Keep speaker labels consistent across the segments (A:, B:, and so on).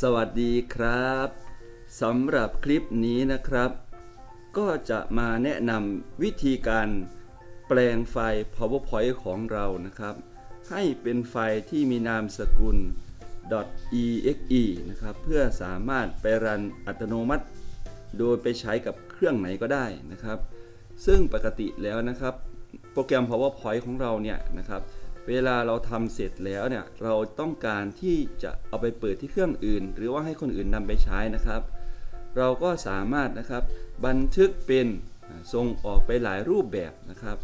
A: สวัสดีครับสำหรับคลิปนี้นะครับ ก็จะมาแนะนำวิธีการแปลงไฟล์ PowerPoint ของเรานะครับ ให้เป็นไฟล์ที่มีนามสกุล .exe นะครับ เพื่อสามารถไปรันอัตโนมัติ โดยไปใช้กับเครื่องไหนก็ได้นะครับ ซึ่งปกติแล้วนะครับ โปรแกรม PowerPoint ของเราเนี่ยนะครับ เวลาเราทำเสร็จแล้วเนี่ยเราต้องการที่จะเอาไปเปิดที่เครื่องอื่น หรือว่าให้คนอื่นนำไปใช้นะครับ เราก็สามารถนะครับบันทึกเป็นส่งออกไปหลายรูปแบบนะครับ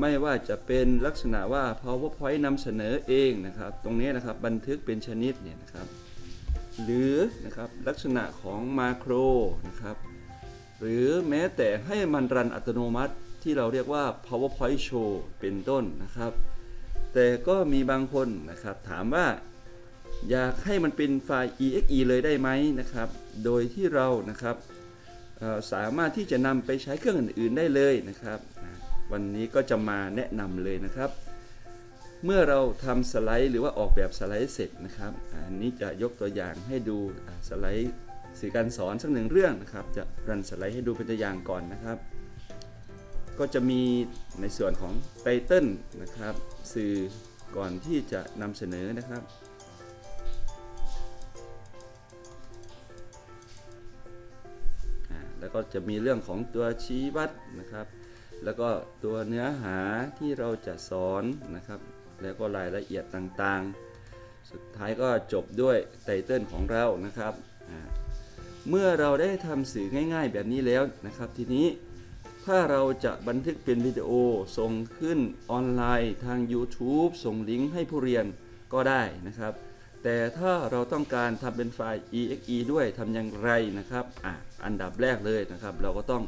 A: ไม่ว่าจะเป็นลักษณะว่า PowerPoint นำเสนอเองนะครับ ตรงนี้นะครับบันทึกเป็นชนิดเนี่ยนะครับ หรือนะครับลักษณะของมาโครนะครับ หรือแม้แต่ให้มันรันอัตโนมัติที่เราเรียกว่า PowerPoint Show เป็นต้นนะครับ แต่ก็มีบางคนนะครับถามว่าอยากให้มันเป็นไฟล์ exe เลยได้ไหมนะครับ โดยที่เรานะครับสามารถที่จะนำไปใช้เครื่องอื่น ๆได้เลยนะครับ วันนี้ก็จะมาแนะนำเลยนะครับ เมื่อเราทำสไลด์หรือว่าออกแบบสไลด์เสร็จนะครับ อันนี้จะยกตัวอย่างให้ดูสไลด์สื่อการสอนสักหนึ่งเรื่องนะครับ จะรันสไลด์ให้ดูเป็นตัวอย่างก่อนนะครับ ก็จะมีในส่วนของไตเติลนะครับ สื่อก่อนที่จะนำเสนอนะครับแล้วก็จะมีเรื่องของตัวชี้วัดนะครับ แล้วก็ตัวเนื้อหาที่เราจะสอนนะครับ แล้วก็รายละเอียดต่างๆ สุดท้ายก็จบด้วยไตเติลของเรานะครับ เมื่อเราได้ทำสื่อง่ายๆแบบนี้แล้วนะครับ ทีนี้ ถ้าเราจะบันทึกเป็นวิดีโอส่งขึ้นออนไลน์ทาง YouTube ส่งลิงก์ให้ผู้เรียนก็ได้นะครับ แต่ถ้าเราต้องการทำเป็นไฟล์ exe ด้วยทำอย่างไรนะครับอะอันดับแรกเลยนะครับ เราก็ต้อง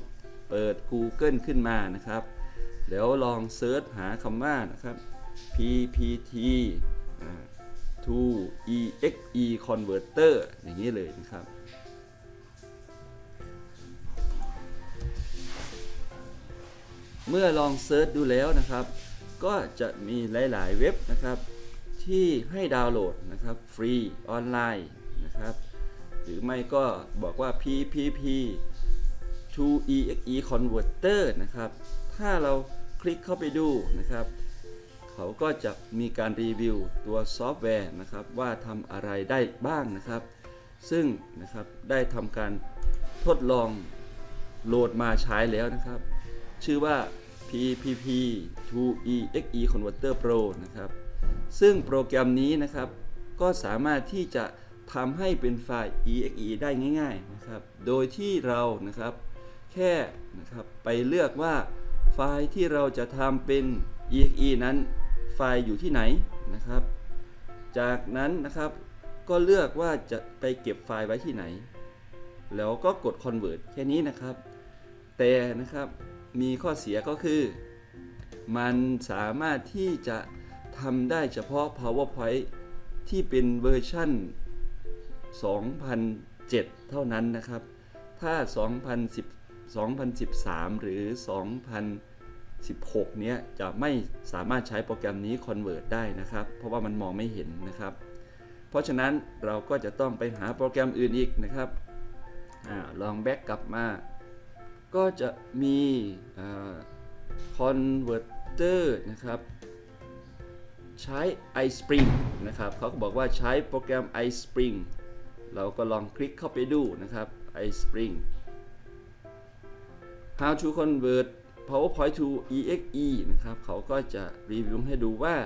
A: เปิด Google ขึ้นมานะครับ แล้วลองเซิร์ชหาคำว่านะครับ ppt to exe converter อย่างนี้เลยนะครับ เมื่อลองเซิร์ชดูแล้วนะครับ ก็จะมีหลาย ๆ เว็บนะครับ ที่ให้ดาวน์โหลดนะครับ ฟรีออนไลน์นะครับ หรือไม่ก็บอกว่า PPP to exe converter นะครับ ถ้าเราคลิกเข้าไปดูนะครับ เขาก็จะมีการรีวิวตัวซอฟต์แวร์นะครับ ว่าทำอะไรได้บ้างนะครับ ซึ่งนะครับได้ทำการทดลองโหลดมาใช้แล้วนะครับ ชื่อว่า PPP to exe converter pro นะครับ ซึ่งโปรแกรมนี้นะครับ ก็สามารถที่จะทำให้เป็นไฟล์ exe ได้ง่าย ๆนะครับ โดยที่เรานะครับ แค่นะครับไปเลือกว่าไฟล์ที่เราจะทำเป็น exe นั้นไฟล์อยู่ที่ไหนนะครับ จากนั้นนะครับก็เลือกว่าจะไปเก็บไฟล์ไว้ที่ไหน แล้วก็กด convert แค่นี้นะครับ แต่นะครับ มีข้อเสียก็คือ มันสามารถที่จะทำได้เฉพาะ PowerPoint ที่เป็นเวอร์ชั่น 2007 เท่านั้นนะครับ ถ้า 2010 2013 หรือ 2016 เนี้ยจะไม่สามารถใช้โปรแกรมนี้ Convert ได้นะครับ เพราะว่ามันมองไม่เห็นนะครับ เพราะฉะนั้นเราก็จะต้องไปหาโปรแกรมอื่นอีกนะครับอลองแบ็กกลับมา ก็จะมีอ่า Converter นะครับ ใช้ iSpring นะครับเขาก็บอกว่าใช้โปรแกรม iSpring เราก็ลองคลิกเข้าไปดูนะครับ iSpring How to convert PowerPoint to exe นะครับเขาก็จะรีวิวให้ดูว่า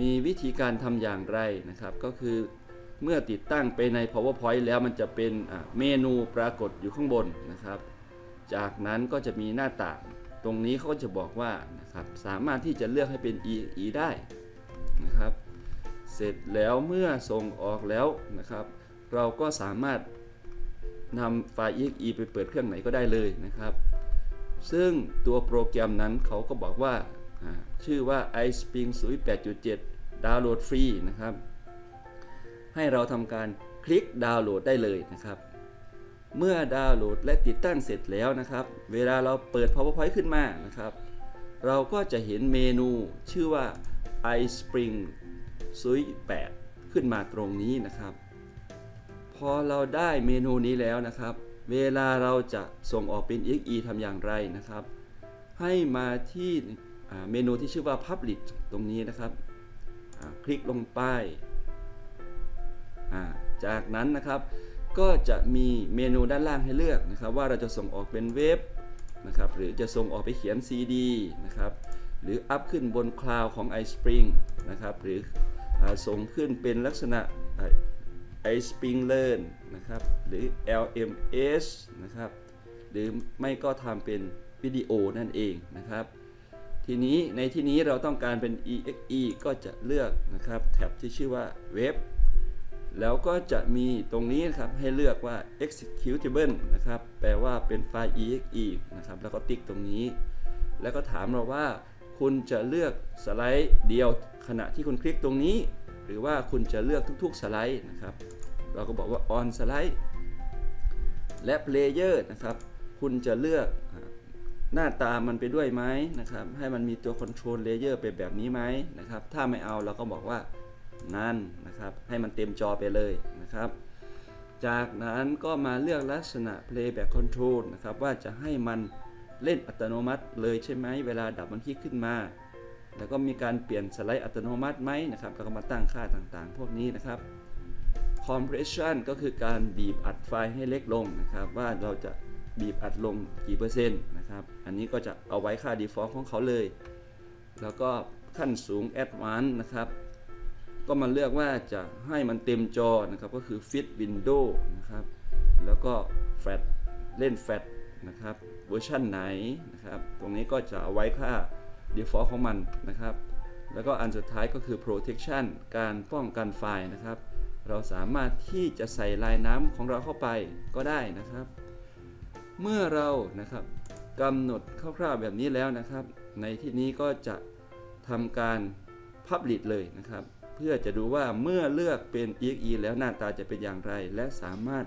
A: มีวิธีการทำอย่างไรนะครับ ก็คือเมื่อติดตั้งไปใน PowerPoint แล้วมันจะเป็นเมนูปรากฏอยู่ข้างบนนะครับ จากนั้นก็จะมีหน้าต่าง ตรงนี้เขาก็จะบอกว่านะครับสามารถที่จะเลือกให้เป็น EE ได้นะครับ เสร็จแล้วเมื่อส่งออกแล้วนะครับ เราก็สามารถนำไฟล์ exe ไปเปิดเครื่องไหนก็ได้เลยนะครับ ซึ่งตัวโปรแกรมนั้นเขาก็บอกว่าชื่อว่า iSpring 08.7 ดาวน์โหลดฟรีนะครับ ให้เราทำการคลิกดาวน์โหลดได้เลยนะครับ เมื่อดาวน์โหลดและติดตั้งเสร็จแล้วนะครับ เวลาเราเปิด PowerPoint ขึ้นมานะครับ เราก็จะเห็นเมนูชื่อว่า iSpring Suite 8ขึ้นมาตรงนี้นะครับ พอเราได้เมนูนี้แล้วนะครับ เวลาเราจะส่งออกเป็น exe ทำอย่างไรนะครับ ให้มาที่เมนูที่ชื่อว่า publish ตรงนี้นะครับ คลิกลงไป จากนั้นนะครับ ก็จะมีเมนูด้านล่างให้เลือกนะครับ ว่าเราจะส่งออกเป็นเว็บนะครับหรือจะส่งออกไปเขียน CD นะครับหรืออัพขึ้นบนคลาวของ iSpring นะครับหรืออส่งขึ้นเป็นลักษณะอ่า iSpring Learn นะครับหรือ LMS นะครับหรือไม่ก็ทำเป็นวิดีโอนั่นเองนะครับ ทีนี้ในที่นี้เราต้องการเป็น exe ก็จะเลือกนะครับแท็บที่ชื่อว่าเว็บ แล้วก็จะมีตรงนี้นะครับให้เลือกว่า executable นะครับแปลว่าเป็นไฟล์ exe นะครับแล้วก็ติ๊กตรงนี้ แล้วก็ถามเราว่า คุณจะเลือกสไลด์เดียวขณะที่คุณคลิกตรงนี้ หรือว่าคุณจะเลือกทุกๆสไลด์นะครับ เราก็บอกว่า on สไลด์และ player นะครับ คุณจะเลือกหน้าตามันไปด้วยไหมนะครับ ให้มันมีตัว control layer เป็นแบบนี้ไหมนะครับ ถ้าไม่เอาเราก็บอกว่า นั่นนะครับ ให้มันเต็มจอไปเลยนะครับ จากนั้นก็มาเลือกลักษณะ playback control นะครับ ว่าจะให้มันเล่นอัตโนมัติเลยใช่ไหมเวลาดับมันคลิกขึ้นมา แล้วก็มีการเปลี่ยนสไลด์อัตโนมัติไหมนะครับแล้วก็มาตั้งค่าต่างๆ พวกนี้นะครับ compression ก็คือการบีบอัดไฟล์ให้เล็กลงนะครับ ว่าเราจะบีบอัดลงกี่เปอร์เซ็นต์นะครับ อันนี้ก็จะเอาไว้ค่า default ของเขาเลย แล้วก็ขั้นสูง advanced นะครับ ก็มาเลือกว่าจะให้มันเต็มจอนะครับก็คือ fit window นะครับแล้วก็ fat เล่น fat นะครับเวอร์ชันไหนนะครับตรงนี้ก็จะเอาไว้ค่า default ของมันนะครับ แล้วก็อันสุดท้ายก็คือ protection การป้องกันไฟล์นะครับ เราสามารถที่จะใส่ลายน้ำของเราเข้าไปก็ได้นะครับ เมื่อเรานะครับกำหนดคร่าวๆแบบนี้แล้วนะครับ ในที่นี้ก็จะทำการ Publish เลยนะครับ พื่อจะดูว่าเมื่อเลือกเป็น exe แล้วหน้าตาจะเป็นอย่างไร และสามารถ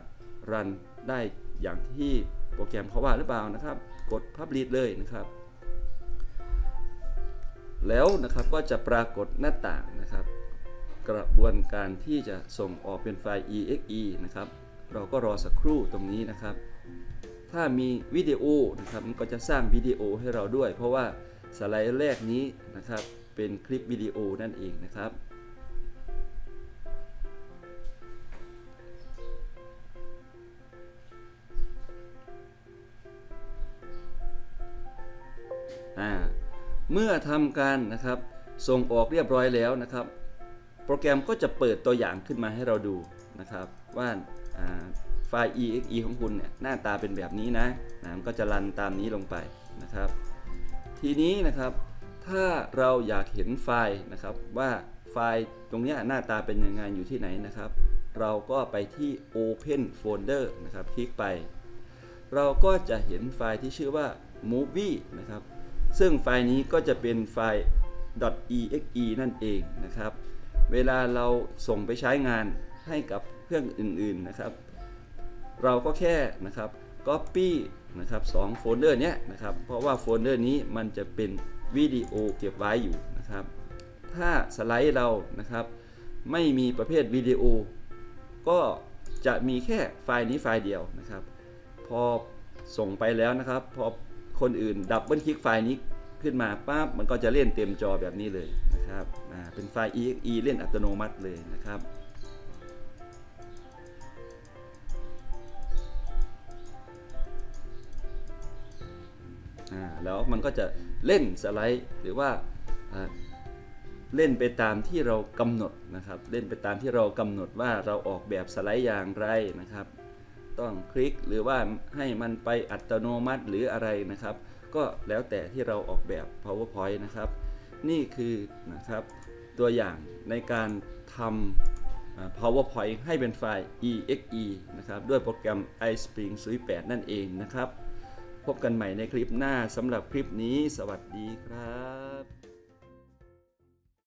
A: รันได้อย่างที่โปรแกรมเขาว่าหรือเปล่านะครับ กด Publish เลยนะครับ แล้วนะครับก็จะปรากฏหน้าต่างนะครับ กระบวนการที่จะส่งออกเป็นไฟล์ exe นะครับ เราก็รอสักครู่ตรงนี้นะครับ ถ้ามีวิดีโอนะครับมันก็จะสร้างวิดีโอให้เราด้วย เพราะว่าสไลด์แรกนี้นะครับเป็นคลิปวิดีโอนั่นเองนะครับ เมื่อทำการนะครับส่งออกเรียบร้อยแล้วนะครับ โปรแกรมก็จะเปิดตัวอย่างขึ้นมาให้เราดูนะครับ ว่าไฟล์ exe ของคุณเนี่ยหน้าตาเป็นแบบนี้นะนะมันก็จะรันตามนี้ลงไปนะครับ ทีนี้นะครับถ้าเราอยากเห็นไฟล์นะครับว่าไฟล์ตรงนี้หน้าตาเป็นยังไงอยู่ที่ไหนนะครับ เราก็ไปที่ Open Folder นะครับ คลิกไป เราก็จะเห็นไฟล์ที่ชื่อว่า movie นะครับ ซึ่งไฟล์นี้ก็จะเป็นไฟล์ .exe นั่นเองนะครับ เวลาเราส่งไปใช้งานให้กับเครื่องอื่นๆนะครับ เราก็แค่นะครับ copy นะครับสองโฟลเดอร์เนี้ยนะครับ เพราะว่าโฟลเดอร์นี้มันจะเป็นวิดีโอเก็บไว้อยู่นะครับ ถ้าสไลด์เรานะครับ ไม่มีประเภทวิดีโอ ก็จะมีแค่ไฟล์นี้ไฟล์เดียวนะครับ พอส่งไปแล้วนะครับ พอ คนอื่น ดับเบิลคลิกไฟล์นี้ขึ้นมาปั๊บมันก็จะเล่นเต็มจอแบบนี้เลยนะครับเป็นไฟล์ exe เล่นอัตโนมัติเลยนะครับแล้วมันก็จะเล่นสไลด์หรือว่าอ่าเล่นไปตามที่เรากำหนดนะครับ เล่นไปตามที่เรากำหนดว่าเราออกแบบสไลด์อย่างไรนะครับ ต้องคลิกหรือว่าให้มันไปอัตโนมัติหรืออะไรนะครับ ก็แล้วแต่ที่เราออกแบบ PowerPoint นะครับ นี่คือนะครับตัวอย่างในการทำ PowerPoint ให้เป็นไฟล์ exe นะครับ ด้วยโปรแกรม iSpring 08นั่นเองนะครับ พบกันใหม่ในคลิปหน้าสำหรับคลิปนี้ สวัสดีครับ